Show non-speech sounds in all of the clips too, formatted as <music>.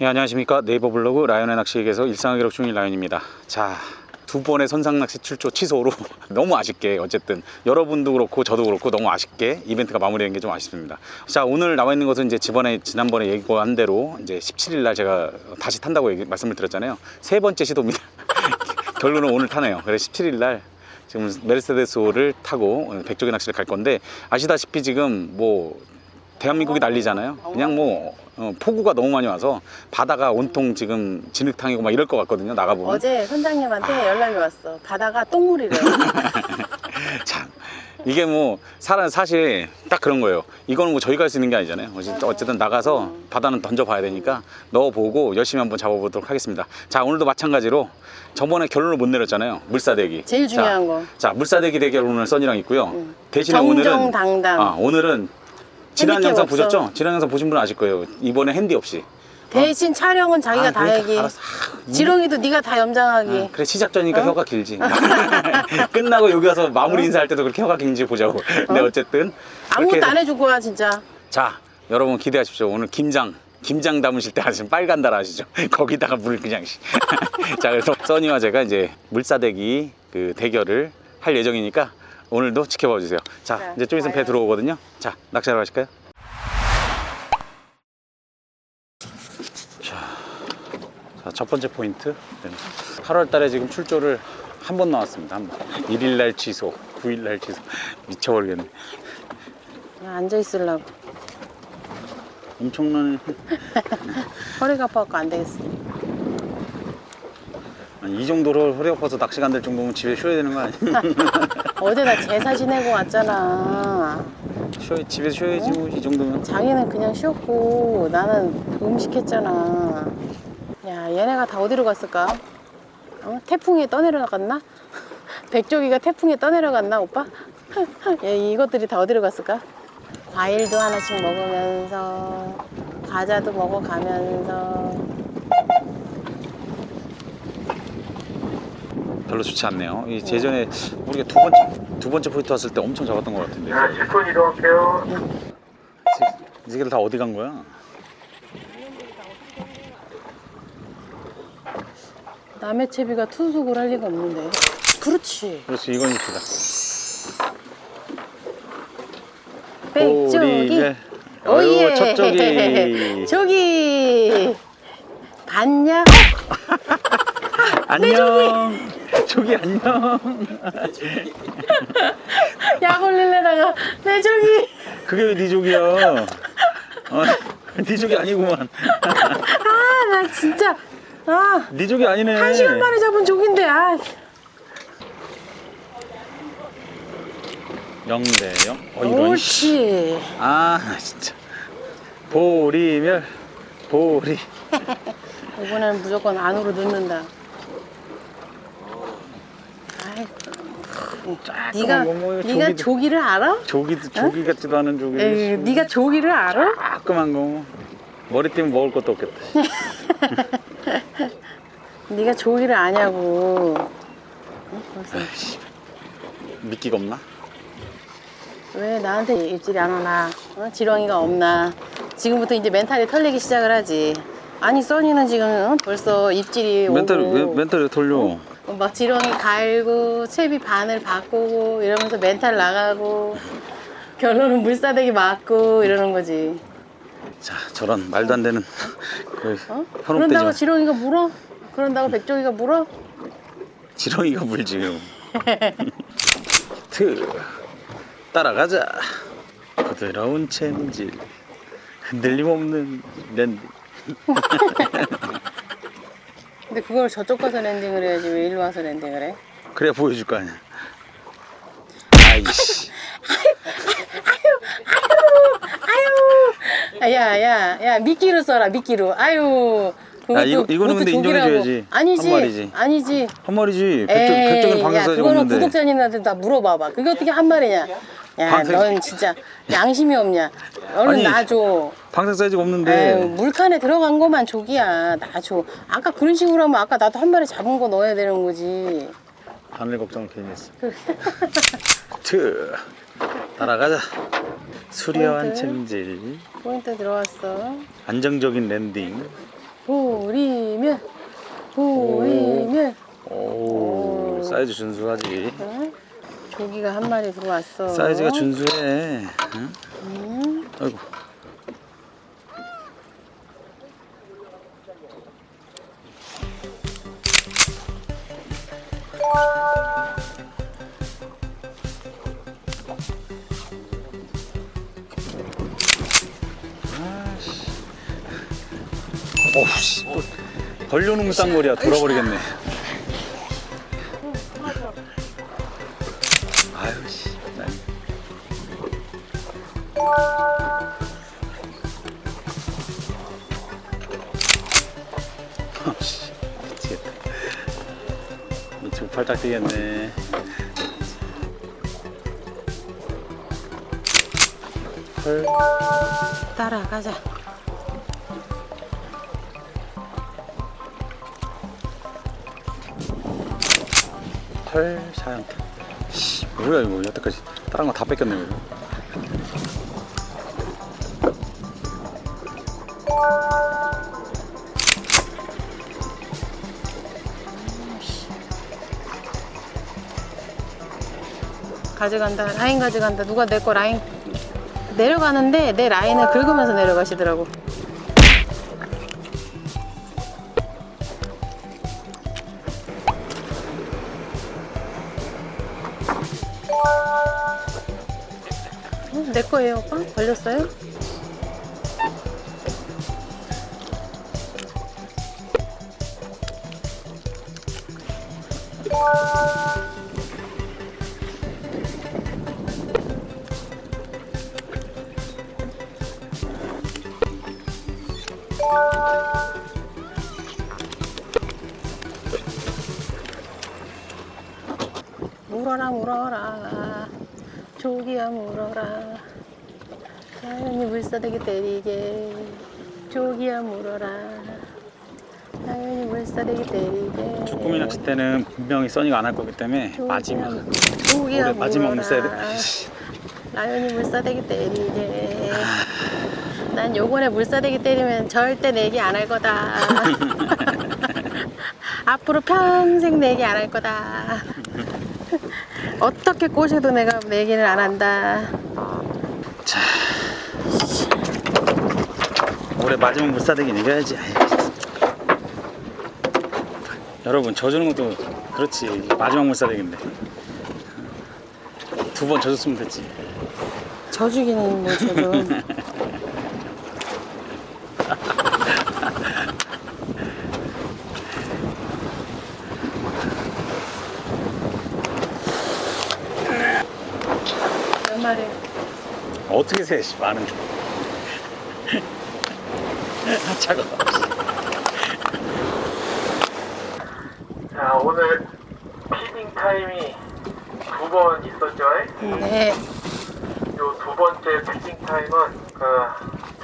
예, 안녕하십니까. 네이버 블로그 라이언의 낚시에게서 일상을 기록 중인 라이언입니다. 자 두 번의 선상 낚시 출조 취소로 <laughs> 너무 아쉽게 어쨌든 여러분도 그렇고 저도 그렇고 너무 아쉽게 이벤트가 마무리된 게 좀 아쉽습니다. 자 오늘 나와 있는 것은 이제 지번에 지난번에 예고한 대로 이제 17일 날 제가 다시 탄다고 얘기, 말씀을 드렸잖아요. 세 번째 시도입니다. <laughs> 결론은 오늘 타네요. 그래서 17일 날 지금 메르세데스호를 타고 백조개 낚시를 갈 건데 아시다시피 지금 뭐 대한민국이 난리잖아요. 그냥 뭐 어, 폭우가 너무 많이 와서 바다가 온통 지금 진흙탕이고 막 이럴 것 같거든요. 나가 보면. 어제 선장님한테 연락이 왔어. 바다가 똥물이래. <laughs> 참 이게 뭐 사람 사실 딱 그런 거예요. 이거는 뭐 저희가 할 수 있는 게 아니잖아요. 어쨌든- 어쨌든 나가서 바다는 던져봐야 되니까 넣어보고 열심히 한번 잡아보도록 하겠습니다. 자 오늘도 마찬가지로 저번에 결론을 못 내렸잖아요. 물사대기. 제일 중요한 자, 거. 자 물사대기 대결 오늘 써니랑 있고요. 응. 대신에 오늘은 정정당당. 아, 오늘은 지난 영상. 보셨죠? 지난 영상 보신 분은 아실 거예요. 이번에 핸디 없이. 대신 촬영은 자기가 아, 다 그러니까 얘기. 알았어. 아, 지렁이도 네가 다 염장하기. 아, 그래 시작 전이니까 어? 혀가 길지. <laughs> 끝나고 여기 와서 마무리 인사할 때도 그렇게 혀가 긴지 보자고. 근데 어쨌든 아무것도 안 해줄 거야 진짜. 자 여러분 기대하십시오. 오늘 김장 김장 담으실 때 하시면 빨간 달 아시죠? <laughs> 거기다가 물 그냥. 씨. <laughs> 자 그래서 써니와 제가 이제 물사대기 그 대결을 할 예정이니까 오늘도 지켜봐 주세요. 자 자, 이제 좀 있으면 배. 들어오거든요. 자 낚시하러 가실까요? 자, 첫 번째 포인트. 8월 달에 지금 출조를 한 번 나왔습니다. 한 번. 1일 날 취소, 9일 날 취소. <laughs> 미쳐버리겠네. 그냥 앉아 있으려고. 엄청나네. <laughs> 허리가 아파갖고 안 되겠어. 아니, 이 정도로 허리 아파서 낚시 간 될 정도면 집에 쉬어야 되는 거 아니야? <laughs> 어제 나 제사 지내고 왔잖아. 쉬어, 집에서 쉬어야지 뭐, 이 정도면. 자기는 그냥 쉬었고 나는 음식 했잖아. 야 얘네가 다 어디로 갔을까? 어? 태풍에 떠내려갔나? <laughs> 백조기가 태풍에 떠내려갔나 오빠? <laughs> 야, 이것들이 다 어디로 갔을까? 과일도 하나씩 먹으면서 과자도 먹어가면서 별로 좋지 않네요. 이 예전에 우리가 두 번째, 두 번째 포인트 왔을 때 엄청 잡았던 것 같은데. 자, 10분 이동할게요. 이 새끼들 다 어디 간 거야? 남의 채비가 투숙을 할 리가 없는데 그렇지 그렇지, 이건 입시다. 백조기. 오예 어유, 첫 조기. 조기 <laughs> 봤냐? <laughs> 안녕. 조기 안녕. <laughs> 약 올릴래다가 내 조기 그게 왜네 조기야? 어, 네 조기 아니구만. 아 나 진짜 아네 조기 아니네. 한 시간 만에 잡은 조기인데 아 영대 영. 어 이런. 씨. 옳지 아나 진짜. 보리멸 보리. <laughs> 이번에는 무조건 안으로 넣는다 아이고 네가 뭐, 뭐, 네가 조기도- 조기를 알아? 조기 조기 같지도 않은 조기. 에이, 네가 조기를 알아? 깔끔한 거. 머리 띠면 먹을 것도 없겠다. <laughs> 네가 조기를 아냐고 어? 벌써 미끼가 없나? 왜 나한테 입질이 안 오나? 어? 지렁이가 없나? 지금부터 이제 멘탈이 털리기 시작을 하지. 아니 써니는 지금 어? 벌써 입질이 멘탈 오고 왜 멘탈 왜 돌려? 어, 막 지렁이 갈고 채비 바늘 바꾸고 이러면서 멘탈 나가고 결론은 물사대기 맞고 이러는 거지. 자 저런 말도 안 되는 그 어? 그런다고 마. 지렁이가 물어? 그런다고 백종이가 물어? 지렁이가 물지. 트 따라가자. 부드러운 챔질 흔들림 없는 랜드. <laughs> 근데 그걸 저쪽 가서 랜딩을 해야지 왜 일로 와서 랜딩을 해? 그래야 보여줄 거 아니야. 아이씨. 아유, 야 야, 야 미끼로 써라 미끼로. 아유. 야, 이거- 이거는 근데 인정해줘야지. 아니지, 한 마리지. 아니지. 한 마리지. 백종 백종은 야, 방에서 그거는 없는데. 구독자님한테 다 물어봐봐. 그게 어떻게 한 마리냐? 야, 방생- 넌 진짜 양심이 없냐? 얼른 아니, 놔줘. 방생 사이즈가 에휴, 없는데. 물칸에 들어간 것만 조기야. 놔줘. 아까 그런 식으로 하면 아까 나도 한 마리 잡은 거 넣어야 되는 거지. 바늘 걱정을 괜히 했어. <laughs> 트 따라가자. 수려한 포인트. 챔질. 포인트 들어왔어. 안정적인 랜딩. 보리면 보리면 오, 사이즈 준수하지. 응? 조기가 한 마리 들어왔어 사이즈가 준수해. 응? 응? 아이고. 아씨. 어우 씨. 또 벌려놓은 쌍거리야 돌아버리겠네. 아유 씨. 난 아씨. 미치겠다 미치고 팔딱 뛰겠네. 헐 따라가자. 헐 사양타 씨 뭐야 이거. 여태까지 다른 거 다 뺏겼네 이거. 가져간다 라인 가져간다. 누가 내 거 라인 내려가는데 내 라인을 긁으면서 내려가시더라고 내 거예요 오빠? 걸렸어요? 물어라 물어라 조기야 물어라 자연이 물사대기 때리게. 조기야 물어라. 자연이 물사대기 때리게. 쭈꾸미 낚시 때는 분명히 써니가 안 할 거기 때문에 조기야 마지막 물- 조기야 올해 마지막 물어라. 물살에 라연이 물사대기 때리게. 난 요번에 물사대기 때리면 절대 내기 안 할 거다. <laughs> 앞으로 평생 내기 안 할 거다. 어떻게 꼬셔도 내가 내기를 안 한다. 자 올해 마지막 물사대기 이겨야지. 아이, 여러분 져주는 것도 그렇지. 마지막 물사대기인데 두 번 져줬으면 됐지. 져주기는 뭐 저도 몇 마리? 어떻게 세 씨, 많은 줄 아, 차가. 자 오늘 피딩 타임이 두 번 있었죠. 네. 요 두 번째 피딩 타임은 그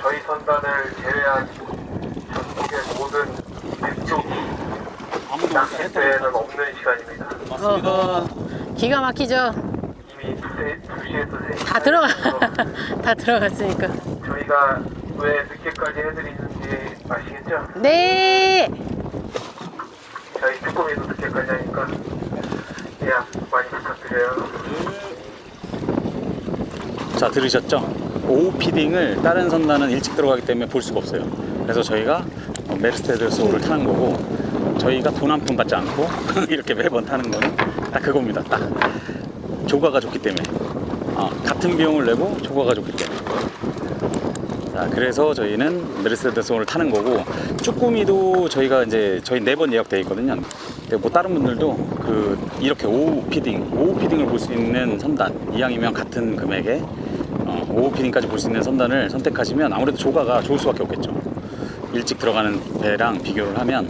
저희 선단을 제외한 전국의 모든 백쪽 낚싯대에는 없는 시간입니다. 어허, 기가 막히죠? 이미 두세, 2시에서 3시 다 들어가 <laughs> 다 들어갔으니까. 저희가 왜 늦게까지 해드리는지 아시겠죠? 네 저희 쭈꾸미도 늦게까지 하니까 예약 많이 부탁드려요. 자 들으셨죠? 오후 피딩을 다른 선단은 일찍 들어가기 때문에 볼 수가 없어요. 그래서 저희가 어, 메르스테드 소를 타는 거고 저희가 돈 한 푼 받지 않고 <laughs> 이렇게 매번 타는 거는 딱 그겁니다. 딱 조과가 좋기 때문에 어, 같은 비용을 내고 조과가 좋기 때문에 자 그래서 저희는 메르세데스 소를 타는 거고 쭈꾸미도 저희가 이제 저희 네 번 예약돼 있거든요. 근데 뭐 다른 분들도 그 이렇게 오후 피딩, 오후 피딩을 볼 수 있는 선단 이왕이면 같은 금액에 어, 오후 피딩까지 볼 수 있는 선단을 선택하시면 아무래도 조가가 좋을 수밖에 없겠죠. 일찍 들어가는 배랑 비교를 하면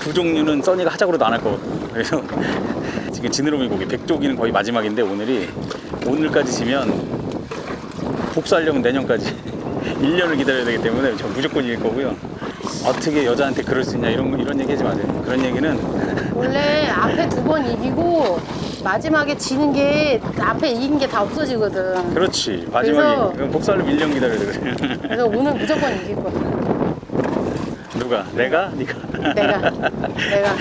두 종류는 써니가 하자고도 안 할 거거든요. 그래서 <laughs> 지금 지느러미 고기 백조기는 거의 마지막인데 오늘이 오늘까지 지면 복수하려면 내년까지 <laughs> 1년을 기다려야 되기 때문에 저 무조건 이길 거고요. 어떻게 여자한테 그럴 수 있냐 이런 이런 얘기 하지 마세요. 그런 얘기는 <laughs> 원래 앞에 두 번 이기고 마지막에 지는 게 앞에 이긴 게 다 없어지거든 그렇지 마지막에 그래서- 복수하려면 1년 기다려야 돼. <laughs> 그래서 오늘 무조건 이길 거야 누가? 내가? 네가? 내가 내가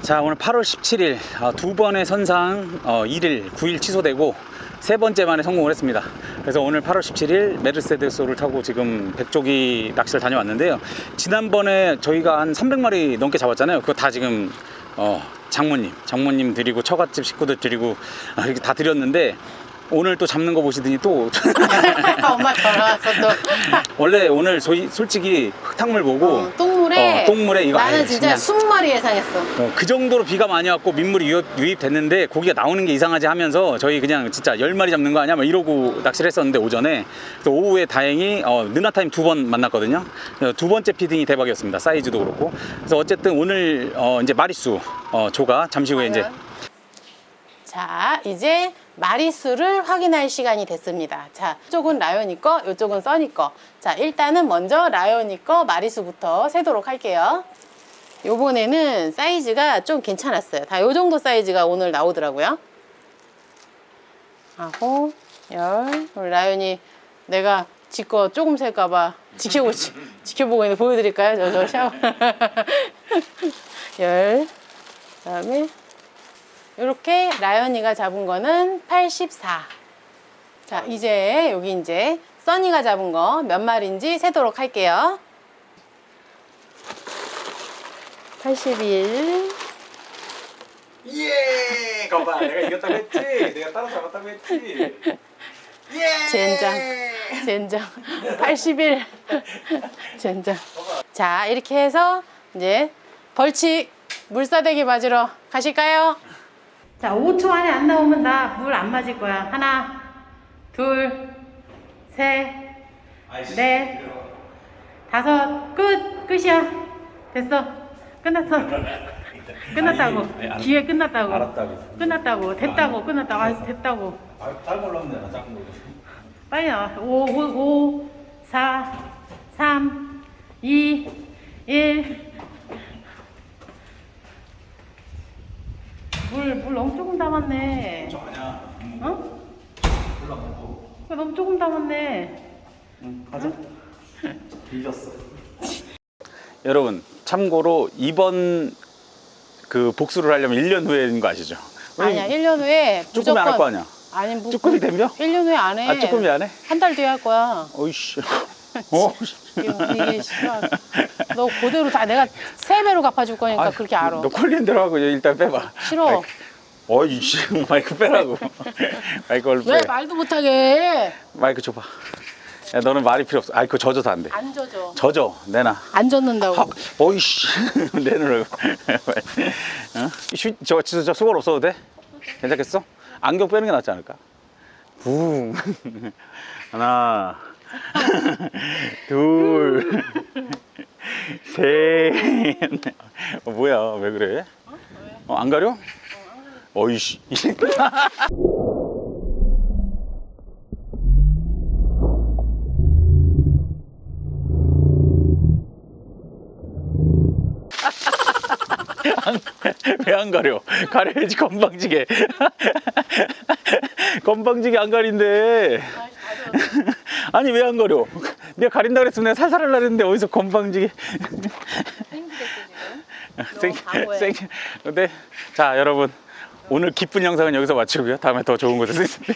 자 오늘 8월 17일 어, 두 번의 선상 어, 1일 9일 취소되고 세 번째 만에 성공을 했습니다. 그래서 오늘 8월 17일 메르세데스를 타고 지금 백조기 낚시를 다녀왔는데요. 지난번에 저희가 한 300마리 넘게 잡았잖아요. 그거 다 지금 어, 장모님 장모님 드리고 처갓집 식구들 드리고 아, 이렇게 다 드렸는데 오늘 또 잡는 거 보시더니 또 <laughs> <laughs> 엄마 전화 왔어 또 원래 오늘 저희 솔직히 흙탕물 보고 어, 똥물에 어, 똥물에 이거 나는 아예 진짜 그냥- 20마리 예상했어 어, 그 정도로 비가 많이 왔고 민물이 유입, 유입됐는데 고기가 나오는 게 이상하지 하면서 저희 그냥 진짜 열마리 잡는 거 아니야? 막 이러고 낚시를 했었는데 오전에 그래서 오후에 다행히 어, 느나타임 두 번 만났거든요. 두 번째 피딩이 대박이었습니다. 사이즈도 그렇고. 그래서 어쨌든 오늘 어, 이제 마리수 어, 조가 잠시 후에 이제 자, 이제 마리수를 확인할 시간이 됐습니다. 자, 이쪽은 라연이 거, 이쪽은 써니 거. 자, 일단은 먼저 라연이 거 마리수부터 세도록 할게요. 요번에는 사이즈가 좀 괜찮았어요. 다 요 정도 사이즈가 오늘 나오더라고요. 아홉, 열. 우리 라연이 내가 지거 조금 셀까봐 지켜보, <laughs> 지켜보고 있는데 보여드릴까요? 저, 저 샤워. <laughs> 열. 그 다음에 이렇게 라연이가 잡은 거는 84. 자, 이제 여기 이제 써니가 잡은 거 몇 마리인지 세도록 할게요. 81. 예! 거봐 내가 이겼다고 했지? 내가 따라 잡았다고 했지? <laughs> 예! 젠장. 젠장. <laughs> 81. <laughs> 젠장. 자, 이렇게 해서 이제 벌칙 물사대기 맞으러 가실까요? 자, 5초 안에 안 나오면 나 물 안 맞을 거야. 하나, 둘, 셋, 넷, 다섯, 끝! 끝이야. 됐어. 끝났어. <laughs> 끝났다고. 아니, 기회 끝났다고. 알았다고. 끝났다고. 됐다고. 끝났다고. 아, 됐다고. 아? 작은. 빨리 나와. 5, 5, 5, 4, 3, 2, 1. 물, 물 너무 조금 담았네. 아니야. 어? 올라가고. 너무 조금 담았네. 응, 가자. 빌렸어. <laughs> 여러분, 참고로 이번 그 복수를 하려면 1년 후에인 거 아시죠? 아니야, 1년 후에 쭈꾸미 무조건. 안할 거 아니야? 아니, 뭐, 쭈꾸미 댐벼? 1년 후에 안 해. 아, 쭈꾸미 안 해? 한 달 뒤에 할 거야. 어이씨. 어? <laughs> 이게, 싫어. 너 그대로 다 내가 세 배로 갚아줄 거니까 아, 그렇게 알아. 너 콜린 하고 일단 빼봐. 싫어. 어이 씨, <laughs> 마이크 빼라고. <laughs> 마이크 얼른 왜 빼. 말도 못하게 마이크 줘봐. 야, 너는 말이 필요 없어. 아이, 그거 젖어서 안 돼. 안 젖어. 젖어, 내놔. 안 젖는다고. 하, 어이씨, 내놓으라고. 어? 슈, 저, 진짜 저 수건 없어도 돼? 괜찮겠어? 안경 빼는 게 낫지 않을까? 붕. 하나, <laughs> 둘, 셋. 어, 뭐야, 왜 그래? 어, 안 가려? 어이씨. <laughs> 왜안 가려? 가려야지 건방지게. <laughs> 건방지게 안 가린대. 아니 왜 안 가려? 내가 가린다 그랬으면 내가 살살 하려 했는데 어디서 건방지게. 생, 바보야. 생, 근데 자 여러분 오늘 기쁜 영상은 여기서 마치고요. 다음에 더 좋은 곳에서 있습니다.